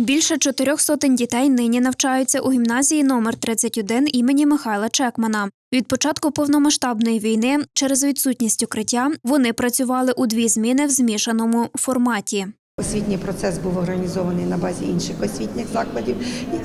Більше чотирьох сотень дітей нині навчаються у гімназії номер 31 імені Михайла Чекмана. Від початку повномасштабної війни через відсутність укриття вони працювали у дві зміни в змішаному форматі. Освітній процес був організований на базі інших освітніх закладів.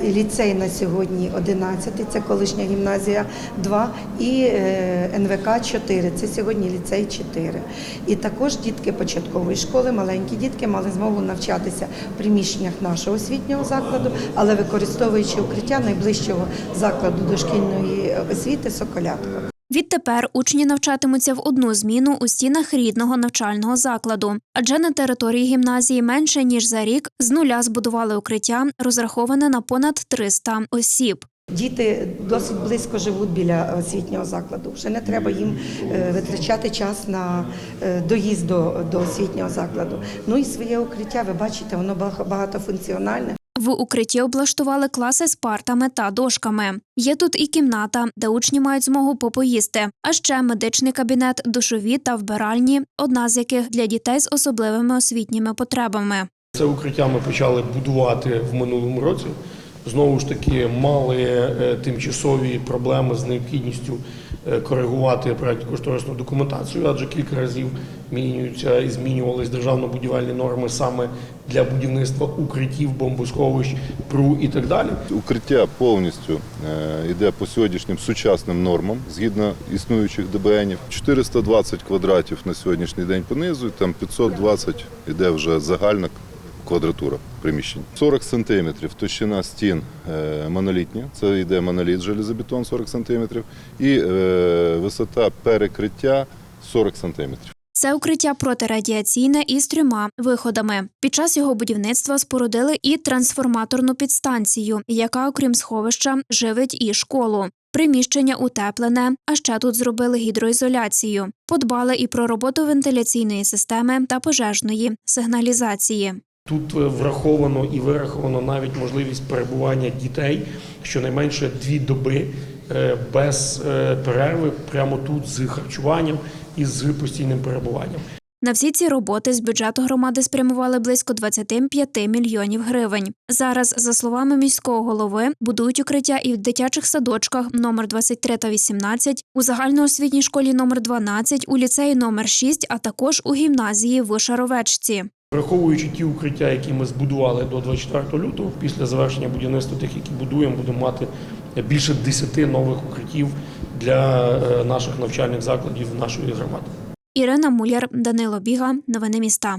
Ліцей на сьогодні 11, це колишня гімназія 2 і е, НВК 4, це сьогодні ліцей 4. І також дітки початкової школи, маленькі дітки мали змогу навчатися в приміщеннях нашого освітнього закладу, але використовуючи укриття найближчого закладу дошкільної освіти Соколятка. Відтепер учні навчатимуться в одну зміну у стінах рідного навчального закладу, адже на території гімназії менше ніж за рік з нуля збудували укриття, розраховане на понад 300 осіб. Діти досить близько живуть біля освітнього закладу. Вже не треба їм е, витрачати час на е, доїзд до, освітнього закладу. Ну і своє укриття, ви бачите, воно баг- багатофункціональне. В укритті облаштували класи з партами та дошками. Є тут і кімната, де учні мають змогу попоїсти, а ще медичний кабінет, душові та вбиральні, одна з яких для дітей з особливими освітніми потребами. Це укриття ми почали будувати в минулому році. Знову ж таки, мали е, тимчасові проблеми з необхідністю е, коригувати проєктно-кошторисну документацію, адже кілька разів мінюються і змінювались державно-будівельні норми саме для будівництва укриттів, бомбосховищ, ПРУ і так далі. Укриття повністю е, йде по сьогоднішнім сучасним нормам згідно існуючих ДБНів. 420 квадратів на сьогоднішній день понизу, там 520 йде вже загальна квадратура приміщень. 40 сантиметрів товщина стін е, монолітня, це йде моноліт железобетон 40 сантиметрів, і е, висота перекриття 40 сантиметрів. Це укриття протирадіаційне із трьома виходами. Під час його будівництва спорудили і трансформаторну підстанцію, яка, окрім сховища, живить і школу. Приміщення утеплене, а ще тут зробили гідроізоляцію. Подбали і про роботу вентиляційної системи та пожежної сигналізації. Тут е, враховано і вираховано навіть можливість перебування дітей щонайменше дві доби е, без е, перерви, прямо тут з харчуванням і з постійним перебуванням. На всі ці роботи з бюджету громади спрямували близько 25 мільйонів гривень. Зараз, за словами міського голови, будують укриття і в дитячих садочках номер 23 та 18, у загальноосвітній школі номер 12, у ліцеї номер 6, а також у гімназії в Шаровечці. Враховуючи ті укриття, які ми збудували до 24 лютого, після завершення будівництва тих, які будуємо, будемо мати більше 10 нових укриттів для е, наших навчальних закладів нашої громади. Ірина Муляр, Данило Біга. Новини міста.